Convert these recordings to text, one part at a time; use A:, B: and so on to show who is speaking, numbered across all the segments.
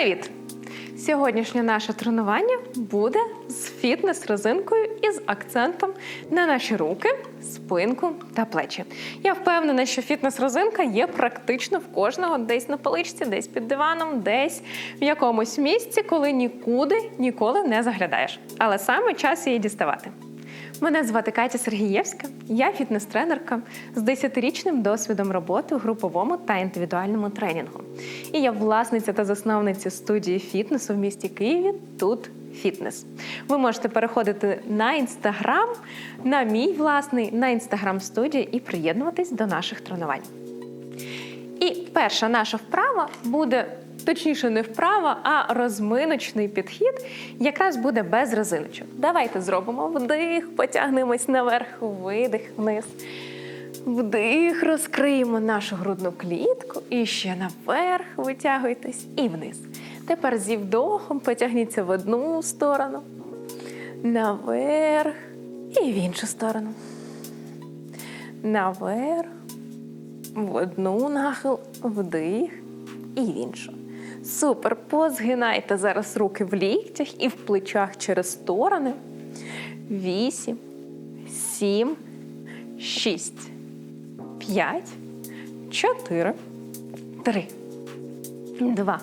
A: Привіт! Сьогоднішнє наше тренування буде з фітнес-резинкою із акцентом на наші руки, спинку та плечі. Я впевнена, що фітнес-резинка є практично в кожного десь на поличці, десь під диваном, десь в якомусь місці, коли нікуди ніколи не заглядаєш. Але саме час її діставати. Мене звати Катя Сергієвська, я фітнес-тренерка з 10-річним досвідом роботи у груповому та індивідуальному тренінгу. І я власниця та засновниця студії фітнесу в місті Києві. Тут фітнес. Ви можете переходити на інстаграм, на мій власний, на інстаграм студії і приєднуватись до наших тренувань. І перша наша вправа буде. Точніше, не вправа, а розминочний підхід якраз буде без резиночок. Давайте зробимо вдих, потягнемось наверх, видих вниз. Вдих, розкриємо нашу грудну клітку і ще наверх витягуйтесь і вниз. Тепер зі вдохом потягніться в одну сторону, наверх і в іншу сторону. Наверх, в одну нахил, вдих і в іншу. Супер. Позгинайте зараз руки в ліктях і в плечах через сторони. Вісім, сім, шість, п'ять, чотири, три, два.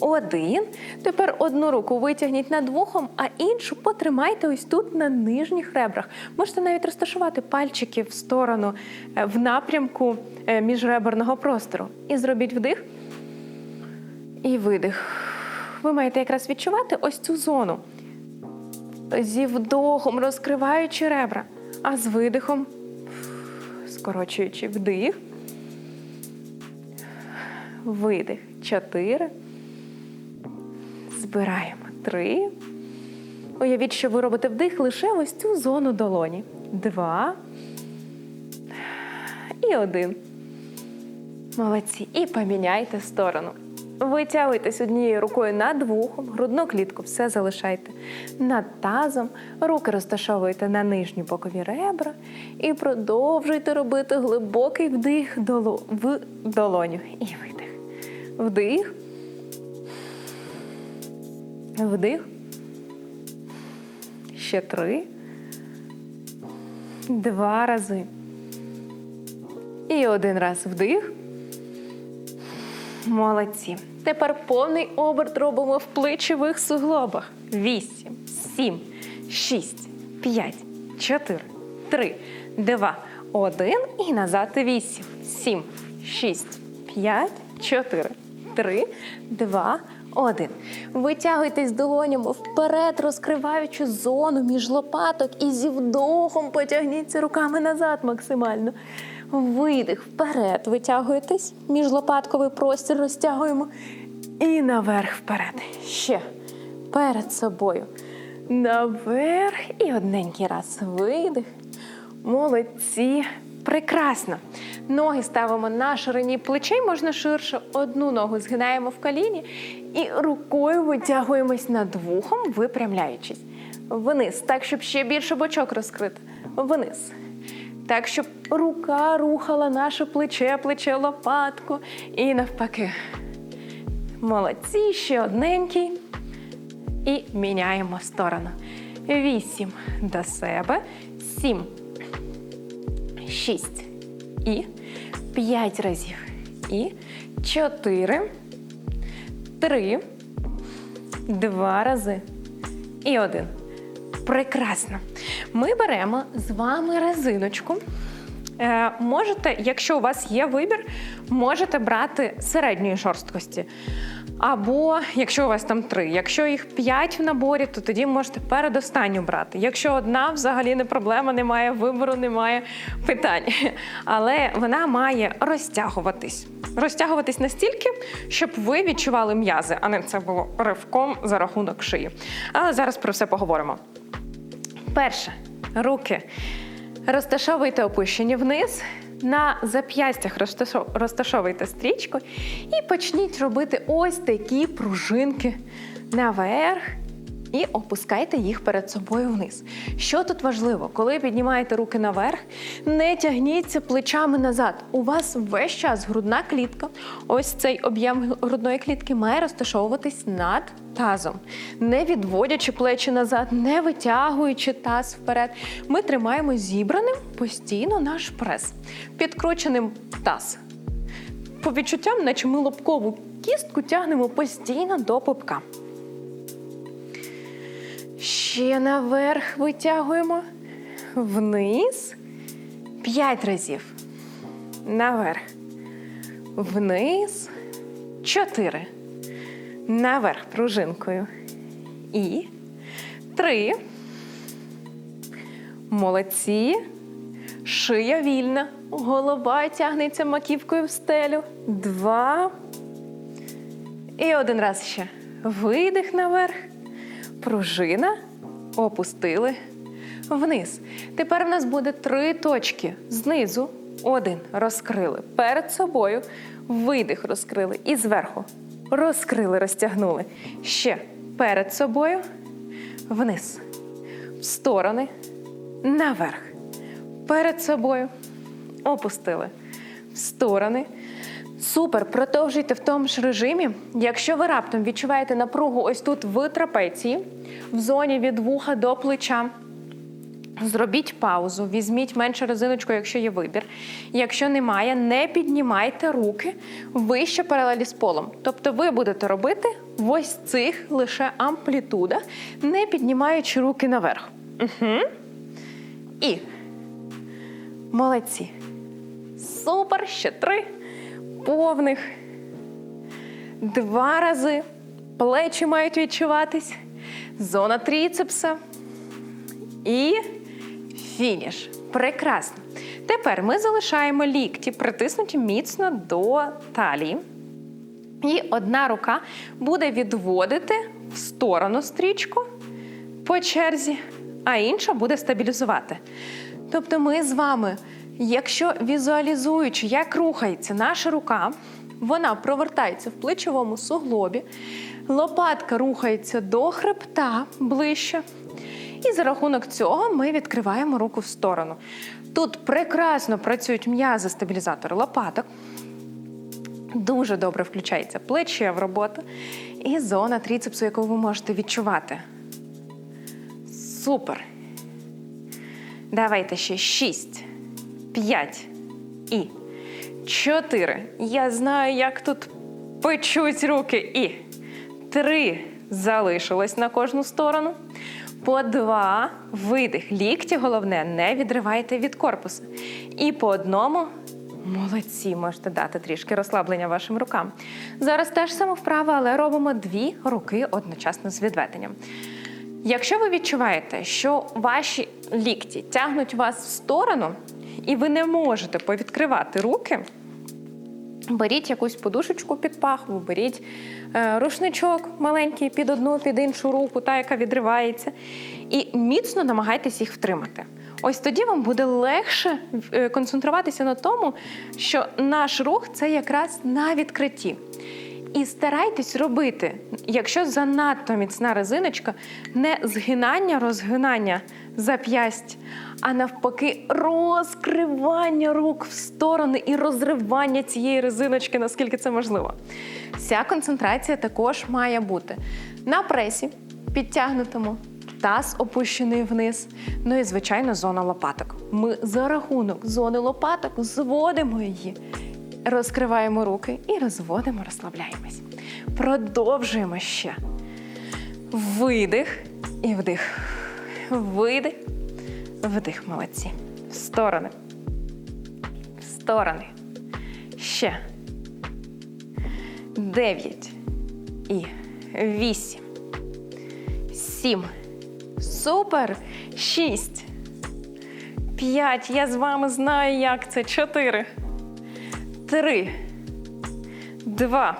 A: Один. Тепер одну руку витягніть над вухом, а іншу потримайте ось тут на нижніх ребрах. Можете навіть розташувати пальчики в сторону, е, в напрямку е, міжреберного простору. І зробіть вдих. І видих. Ви маєте якраз відчувати ось цю зону. Зі вдохом розкриваючи ребра, а з видихом скорочуючи вдих. Видих. Чотири. Збираємо. Три. Уявіть, що ви робите вдих лише ось цю зону долоні. Два. І один. Молодці. І поміняйте сторону. Витягуйтесь однією рукою над вухом, грудну клітку все залишайте над тазом, руки розташовуйте на нижні бокові ребра і продовжуйте робити глибокий вдих в долоню. І видих. Вдих. Вдих. Ще три. Два рази. І один раз вдих. Молодці. Тепер повний оберт робимо в плечових суглобах. Вісім, сім, шість, п'ять, чотири, три, два, один. І назад вісім, сім, шість, п'ять, чотири, три, два, один. Витягуйтесь долонями вперед, розкриваючи зону між лопаток і зі вдохом потягніться руками назад максимально. Видих вперед. Витягуєтесь, міжлопатковий простір розтягуємо. І наверх вперед. Ще перед собою. Наверх. І одненький раз. Видих. Молодці. Прекрасно. Ноги ставимо на ширині плечей, можна ширше. Одну ногу згинаємо в коліні і рукою витягуємось над вухом, випрямляючись. Вниз, так, щоб ще більше бочок розкрити. Вниз. Так, щоб рука рухала наше плече, плече лопатку. І навпаки. Молодці, ще одненький. І міняємо сторону. Вісім до себе. Сім. Шість. І п'ять разів. І чотири. Три. Два рази. І один. Прекрасно. Ми беремо з вами резиночку. Е, можете, якщо у вас є вибір, можете брати середньої жорсткості. Або якщо у вас там три. Якщо їх п'ять в наборі, то тоді можете передостанню брати. Якщо одна, взагалі не проблема, немає вибору, немає питань. Але вона має розтягуватись. Розтягуватись настільки, щоб ви відчували м'язи, а не це було ривком за рахунок шиї. Але зараз про все поговоримо. Перше, руки. Розташовуйте опущені вниз. На зап'ястях розташовуйте стрічку. І почніть робити ось такі пружинки наверх і опускайте їх перед собою вниз. Що тут важливо, коли піднімаєте руки наверх, не тягніться плечами назад. У вас весь час грудна клітка, ось цей об'єм грудної клітки має розташовуватись над тазом, не відводячи плечі назад, не витягуючи таз вперед. Ми тримаємо зібраним постійно наш прес, підкрученим таз. По відчуттям, наче ми лобкову кістку тягнемо постійно до пупка. Ще наверх витягуємо. Вниз. П'ять разів. Наверх. Вниз. Чотири. Наверх пружинкою. І. Три. Молодці. Шия вільна. Голова тягнеться маківкою в стелю. Два. І один раз ще. Видих наверх. Пружина. Опустили. Вниз. Тепер в нас буде три точки. Знизу. Один. Розкрили. Перед собою. Видих розкрили. І зверху. Розкрили, розтягнули. Ще перед собою. Вниз. В сторони. Наверх. Перед собою. Опустили. В сторони. Супер, продовжуйте в тому ж режимі. Якщо ви раптом відчуваєте напругу ось тут в трапеції, в зоні від вуха до плеча, зробіть паузу, візьміть менше резиночку, якщо є вибір. Якщо немає, не піднімайте руки вище паралелі з полом. Тобто ви будете робити в ось цих лише амплітудах, не піднімаючи руки наверх. Угу. І молодці. Супер, ще три повних. Два рази. Плечі мають відчуватись. Зона тріцепса. І фініш. Прекрасно. Тепер ми залишаємо лікті, притиснуті міцно до талії. І одна рука буде відводити в сторону стрічку по черзі, а інша буде стабілізувати. Тобто ми з вами, якщо візуалізуючи, як рухається наша рука, вона провертається в плечовому суглобі, лопатка рухається до хребта ближче. І за рахунок цього ми відкриваємо руку в сторону. Тут прекрасно працюють м'язи стабілізатори лопаток. Дуже добре включається плече в роботу і зона тріцепсу, яку ви можете відчувати. Супер. Давайте ще шість, п'ять і чотири. Я знаю, як тут печуть руки. І три. Залишилось на кожну сторону. По два видих. Лікті, головне, не відривайте від корпусу. І по одному. Молодці, можете дати трішки розслаблення вашим рукам. Зараз теж саме вправа, але робимо дві руки одночасно з відведенням. Якщо ви відчуваєте, що ваші лікті тягнуть вас в сторону, і ви не можете повідкривати руки, беріть якусь подушечку під пахву, беріть е, рушничок маленький під одну, під іншу руку, та, яка відривається, і міцно намагайтесь їх втримати. Ось тоді вам буде легше е, концентруватися на тому, що наш рух це якраз на відкритті. І старайтесь робити, якщо занадто міцна резиночка, не згинання, розгинання зап'ясть, а навпаки, розкривання рук в сторони і розривання цієї резиночки, наскільки це можливо. Вся концентрація також має бути на пресі, підтягнутому, таз опущений вниз. Ну і, звичайно, зона лопаток. Ми за рахунок зони лопаток зводимо її. Розкриваємо руки і розводимо, розслабляємось. Продовжуємо ще. Видих і вдих. Видих, вдих. Молодці. В сторони. В сторони. Ще. Дев'ять. І вісім. Сім. Супер. Шість. П'ять. Я з вами знаю, як це. Чотири. Три, два,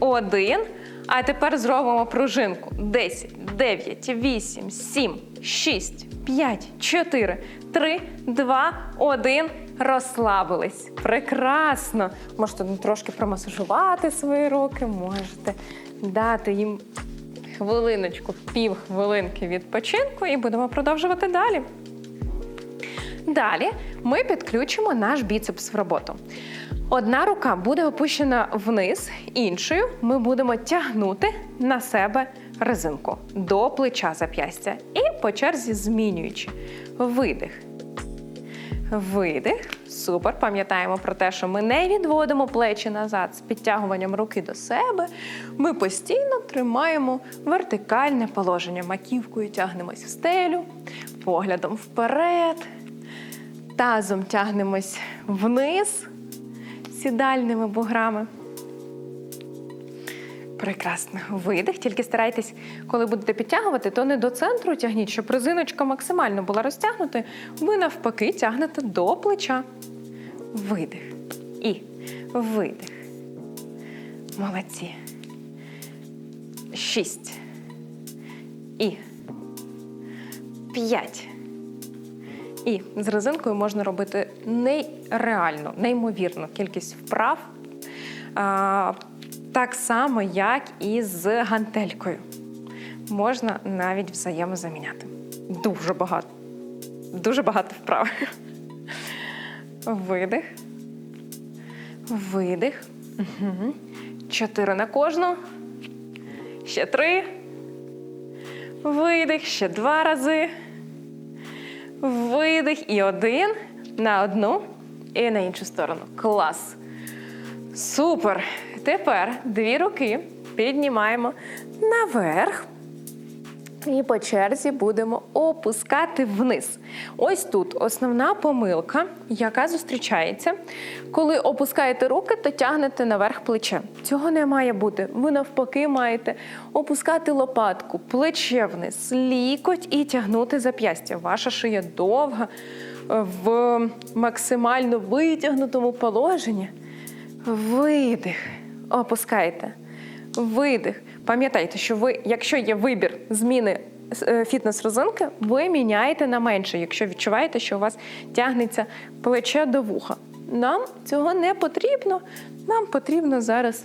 A: один. А тепер зробимо пружинку. 10, 9, 8, 7, 6, 5, 4, 3, 2, 1. Розслабились. Прекрасно. Можете трошки промасажувати свої руки, можете дати їм хвилиночку, пів хвилинки відпочинку і будемо продовжувати далі. Далі ми підключимо наш біцепс в роботу. Одна рука буде опущена вниз, іншою ми будемо тягнути на себе резинку до плеча зап'ястя. І по черзі змінюючи. Видих. Видих. Супер. Пам'ятаємо про те, що ми не відводимо плечі назад з підтягуванням руки до себе. Ми постійно тримаємо вертикальне положення. Маківкою тягнемось в стелю, поглядом вперед, тазом тягнемось вниз сідальними буграми. Прекрасно. Видих. Тільки старайтесь, коли будете підтягувати, то не до центру тягніть, щоб резиночка максимально була розтягнута. Ви навпаки тягнете до плеча. Видих. І видих. Молодці. Шість. І. П'ять. І з резинкою можна робити нереальну, неймовірну кількість вправ. А, так само, як і з гантелькою. Можна навіть взаємозаміняти. Дуже багато. Дуже багато вправ. Видих. Видих. Чотири на кожну. Ще три. Видих. Ще два рази. Видих і один на одну і на іншу сторону. Клас. Супер. Тепер дві руки піднімаємо наверх. І по черзі будемо опускати вниз. Ось тут основна помилка, яка зустрічається. Коли опускаєте руки, то тягнете наверх плече. Цього не має бути. Ви навпаки маєте опускати лопатку, плече вниз, лікоть і тягнути зап'ястя. Ваша шия довга, в максимально витягнутому положенні. Видих. Опускайте. Видих. Пам'ятайте, що ви, якщо є вибір зміни е, фітнес-розинки, ви міняєте на менше, якщо відчуваєте, що у вас тягнеться плече до вуха. Нам цього не потрібно. Нам потрібно зараз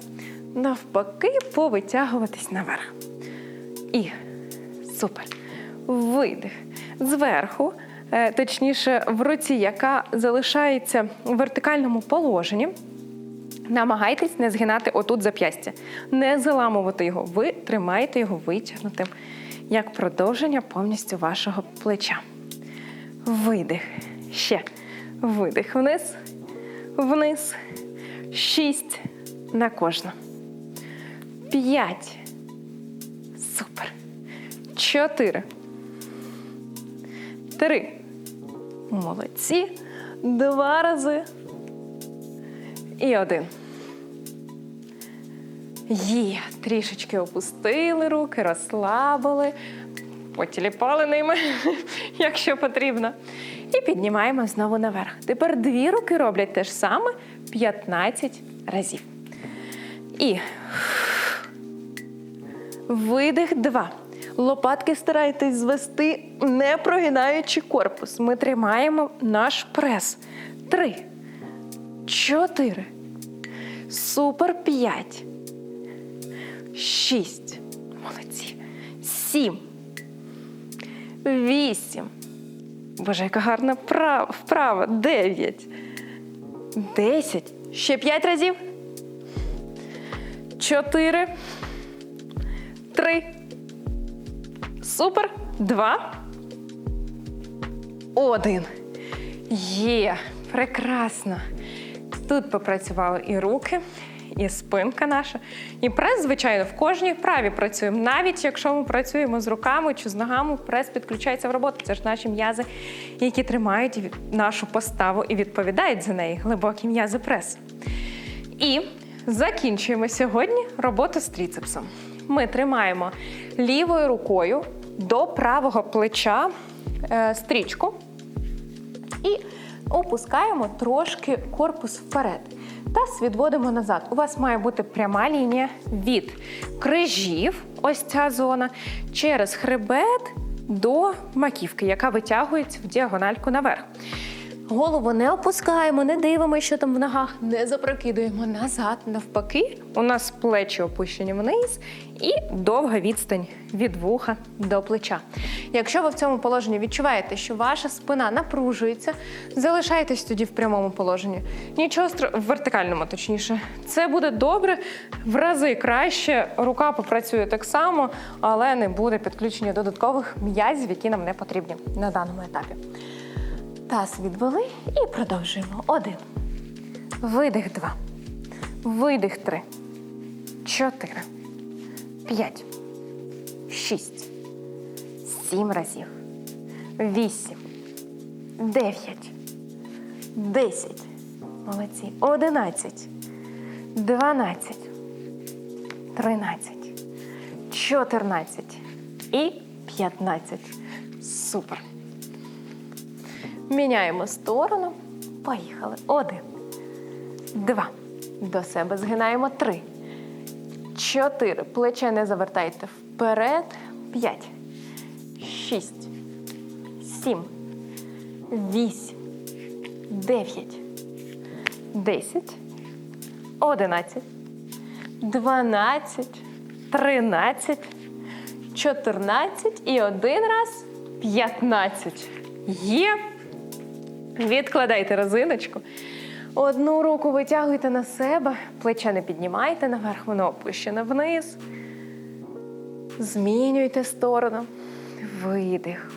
A: навпаки повитягуватись наверх. І супер. Видих. Зверху, е, точніше, в руці, яка залишається в вертикальному положенні. Намагайтесь не згинати отут зап'ястя, не заламувати його. Ви тримаєте його витягнутим, як продовження повністю вашого плеча. Видих. Ще. Видих вниз, вниз. Шість на кожну. П'ять. Супер. Чотири. Три. Молодці. Два рази. І один. Є, трішечки опустили руки, розслабили, потіліпали ними, якщо потрібно. І піднімаємо знову наверх. Тепер дві руки роблять те ж саме 15 разів. І видих два. Лопатки старайтесь звести, не прогинаючи корпус. Ми тримаємо наш прес. Три. Чотири. Супер п'ять. Шість. Молодці. Сім. Вісім. Боже, яка гарна права- вправа. Дев'ять. Десять. Ще п'ять разів. Чотири. Три. Супер. Два. Один. Є. Прекрасно. Тут попрацювали і руки, і спинка наша. І прес, звичайно, в кожній вправі працюємо. Навіть якщо ми працюємо з руками чи з ногами, прес підключається в роботу. Це ж наші м'язи, які тримають нашу поставу і відповідають за неї. Глибокі м'язи прес. І закінчуємо сьогодні роботу з тріцепсом. Ми тримаємо лівою рукою до правого плеча е, стрічку і опускаємо трошки корпус вперед. Таз відводимо назад. У вас має бути пряма лінія від крижів, ось ця зона, через хребет до маківки, яка витягується в діагональку наверх. Голову не опускаємо, не дивимося, що там в ногах, не запрокидуємо назад. Навпаки, у нас плечі опущені вниз і довга відстань від вуха до плеча. Якщо ви в цьому положенні відчуваєте, що ваша спина напружується, залишайтесь тоді в прямому положенні. Нічого стр... в вертикальному, точніше. Це буде добре, в рази краще. Рука попрацює так само, але не буде підключення додаткових м'язів, які нам не потрібні на даному етапі. Таз відвели і продовжуємо. Один. Видих два. Видих три. Чотири. П'ять. Шість. Сім разів. Вісім. Дев'ять. Десять. Молодці. Одинадцять. Дванадцять. Тринадцять. Чотирнадцять. І п'ятнадцять. Міняємо сторону. Поїхали. Один. Два. До себе згинаємо. Три. Чотири. Плече не завертайте вперед. П'ять. Шість. Сім. Вісім. Дев'ять. Десять. Одинадцять. Дванадцять. Тринадцять. Чотирнадцять. І один раз. П'ятнадцять. Є. Відкладайте резиночку. Одну руку витягуйте на себе, плече не піднімайте наверх, воно опущене вниз. Змінюйте сторону. Видих.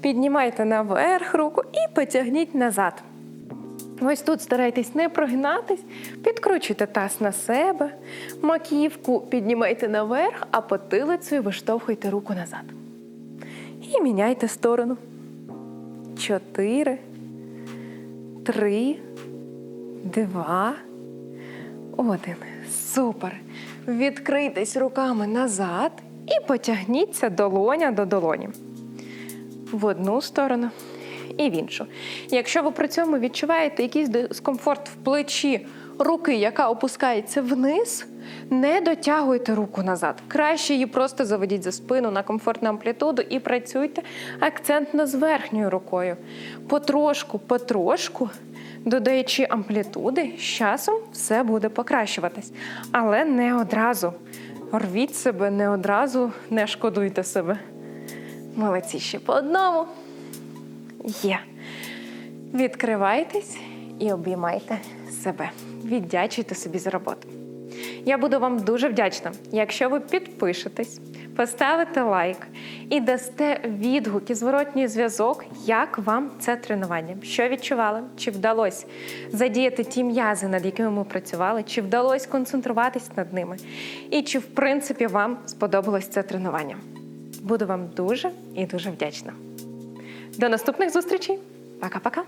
A: Піднімайте наверх руку і потягніть назад. Ось тут старайтесь не прогинатись, підкручуйте таз на себе, маківку піднімайте наверх, а потилицею виштовхуйте руку назад. І міняйте сторону. Чотири, три, два, один. Супер. Відкрийтесь руками назад і потягніться долоня до долоні. В одну сторону і в іншу. Якщо ви при цьому відчуваєте якийсь дискомфорт в плечі руки, яка опускається вниз, не дотягуйте руку назад. Краще її просто заведіть за спину на комфортну амплітуду і працюйте акцентно з верхньою рукою. Потрошку, потрошку, додаючи амплітуди, з часом все буде покращуватись. Але не одразу. Рвіть себе не одразу, не шкодуйте себе. Молодці ще по одному. Є. Відкривайтесь і обіймайте себе. Віддячуйте собі за роботу. Я буду вам дуже вдячна, якщо ви підпишетесь, поставите лайк і дасте відгук і зворотній зв'язок, як вам це тренування, що відчували, чи вдалося задіяти ті м'язи, над якими ми працювали, чи вдалося концентруватись над ними, і чи в принципі вам сподобалось це тренування. Буду вам дуже і дуже вдячна. До наступних зустрічей. Пока-пока.